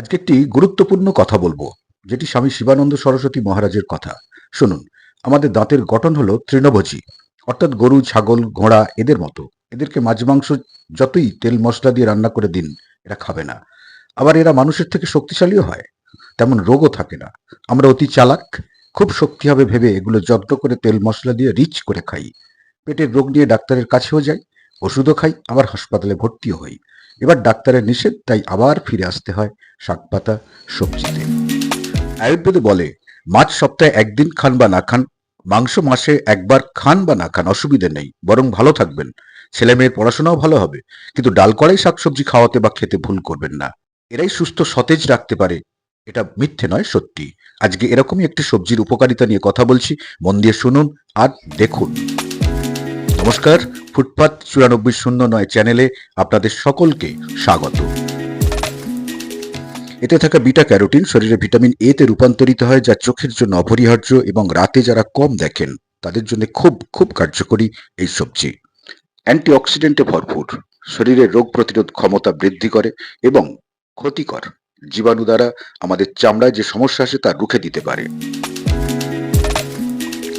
আজকে একটি গুরুত্বপূর্ণ কথা বলব, যেটি স্বামী শিবানন্দ সরস্বতী মহারাজের কথা। শুনুন, আমাদের দাঁতের গঠন হলো তৃণভোজী, অর্থাৎ গরু, ছাগল, ঘোড়া এদের মতো। এদেরকে মাছ মাংস যতই তেল মশলা দিয়ে রান্না করে দিন, এরা খাবে না। আবার এরা মানুষের থেকে শক্তিশালীও হয়, তেমন রোগও থাকে না। আমরা অতি চালাক, খুব শক্তি হবে ভেবে এগুলো যত্ন করে তেল মশলা দিয়ে রিচ করে খাই। পেটের রোগ নিয়ে ডাক্তারের কাছেও যাই, ওষুধও খাই, আবার হাসপাতালে ভর্তিও হই। এবার ডাক্তারের নিষেধ, তাই আবার ফিরে আসতে হয় শাকপাতা সবজিতে আয়ুর্বেদে বলে মাছ সপ্তাহে একদিন খান বা না খান, মাংস মাসে একবার খান বা না খান অসুবিধে নেই, বরং ভালো থাকবেন। ছেলে মেয়ের পড়াশোনাও ভালো হবে, কিন্তু ডাল কড়াই শাকসবজি খাওয়াতে বা খেতে ভুল করবেন না। এরাই সুস্থ সতেজ রাখতে পারে, এটা মিথ্যে নয়, সত্যি। আজকে এরকমই একটি সবজির উপকারিতা নিয়ে কথা বলছি, মন দিয়ে শুনুন আর দেখুন। নমস্কার, ফুটপাত চুরানব্বই শূন্য নয় চ্যানেলে আপনাদের সকলকে স্বাগত। এতে থাকা বিটা ক্যারোটিন শরীরে ভিটামিন এ তে রূপান্তরিত হয়, যা চোখের জন্য অপরিহার্য এবং রাতে যারা কম দেখেন, তাদের জন্য খুব খুব কার্যকরী এই সবজি। অ্যান্টিঅক্সিডেন্টে ভরপুর শরীরের রোগ প্রতিরোধ ক্ষমতা বৃদ্ধি করে এবং ক্ষতিকর। জীবাণু দ্বারা আমাদের চামড়ায় যে সমস্যা আসে তা রুখে দিতে পারে।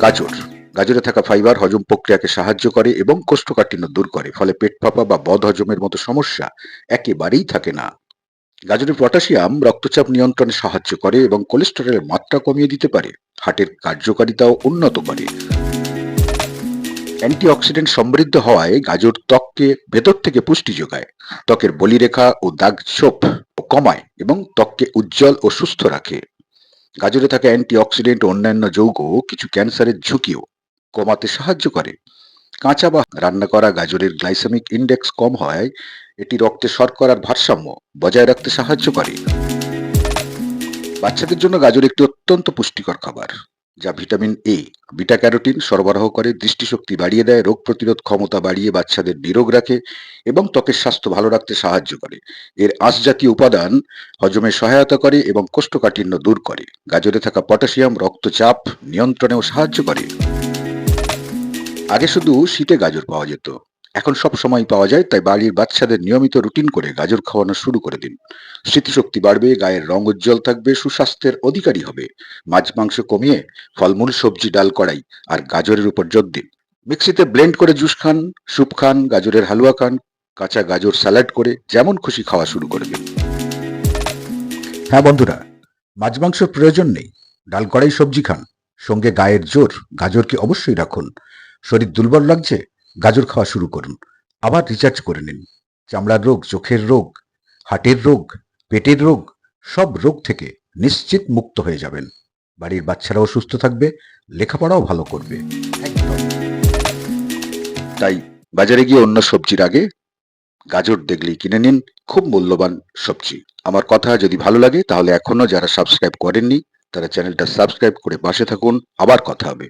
গাজর গাজরে থাকা ফাইবার হজম প্রক্রিয়াকে সাহায্য করে এবং কোষ্ঠকাঠিন্য দূর করে, ফলে পেট ফাঁপা বা বদ হজমের মতো সমস্যা একেবারেই থাকে না। গাজরের পটাশিয়াম রক্তচাপ নিয়ন্ত্রণে সাহায্য করে এবং কোলেস্টেরলের মাত্রা কমিয়ে দিতে পারে, হার্টের কার্যকারিতাও উন্নত করে। অ্যান্টিঅক্সিডেন্ট সমৃদ্ধ হওয়ায় গাজর ত্বককে ভেতর থেকে পুষ্টি যোগায়। ত্বকের বলিরেখা ও দাগ ছোপ কমায় এবং ত্বককে উজ্জ্বল ও সুস্থ রাখে। গাজরে থাকা অ্যান্টিঅক্সিডেন্ট ও অন্যান্য যৌগ কিছু ক্যান্সারের ঝুঁকিও। কমাতে সাহায্য করে। কাঁচা বা রান্না করা গাজরের গ্লাইসেমিক ইন্ডেক্স কম হওয়ায় এটি রক্তে শর্করার ভারসাম্য বজায় রাখতে সাহায্য করে। বাচ্চাদের জন্য গাজর একটি অত্যন্ত পুষ্টিকর খাবার, যা ভিটামিন এ বিটা ক্যারোটিন সরবরাহ করে, দৃষ্টিশক্তি বাড়িয়ে দেয়, রোগ প্রতিরোধ ক্ষমতা বাড়িয়ে বাচ্চাদের নিরোগ রাখে এবং ত্বকের স্বাস্থ্য ভালো রাখতে সাহায্য করে। এর আঁশ জাতীয় উপাদান হজমে সহায়তা করে এবং কোষ্ঠকাঠিন্য দূর করে। গাজরে থাকা পটাশিয়াম রক্তচাপ নিয়ন্ত্রণেও সাহায্য করে। আগে শুধু শীতে গাজর পাওয়া যেত। এখন সব সময় পাওয়া যায়, তাই বাড়ির বাচ্চাদের নিয়মিত রুটিন করে গাজর খাওয়ানো শুরু করে দিন। স্মৃতিশক্তি বাড়বে, গায়ের রং উজ্জ্বল থাকবে, সুস্বাস্থ্যের অধিকারী হবে। মাছ, মাংস কমিয়ে ফলমূল, সবজি, ডাল, কড়াই আর গাজরের উপর জোর দিন। মিক্সিতে ব্লেন্ড করে জুস খান, স্যুপ খান, গাজরের হালুয়া খান, কাঁচা গাজর স্যালাড করে যেমন খুশি খাওয়া শুরু করে দিন। হ্যাঁ বন্ধুরা, মাছ, মাংসের প্রয়োজন নেই। ডাল, কড়াই, সবজি খান। সঙ্গে গায়ের জোর গাজরকে অবশ্যই রাখুন। শরীর দুর্বল লাগছে, গাজর খাওয়া শুরু করুন। আবার রিচার্জ করে নিন। চামড়ার রোগ, চোখের রোগ, হার্টের রোগ, পেটের রোগ, সব রোগ থেকে নিশ্চিত মুক্ত হয়ে যাবেন। বাড়ির বাচ্চারাও সুস্থ থাকবে, লেখাপড়াও ভালো করবে। তাই বাজারে গিয়ে অন্য সবজির আগে গাজর দেখলেই কিনে নিন, খুব মূল্যবান সবজি। আমার কথা যদি ভালো লাগে, তাহলে এখনও যারা সাবস্ক্রাইব করেননি, তারা চ্যানেলটা সাবস্ক্রাইব করে পাশে থাকুন। আবার কথা হবে।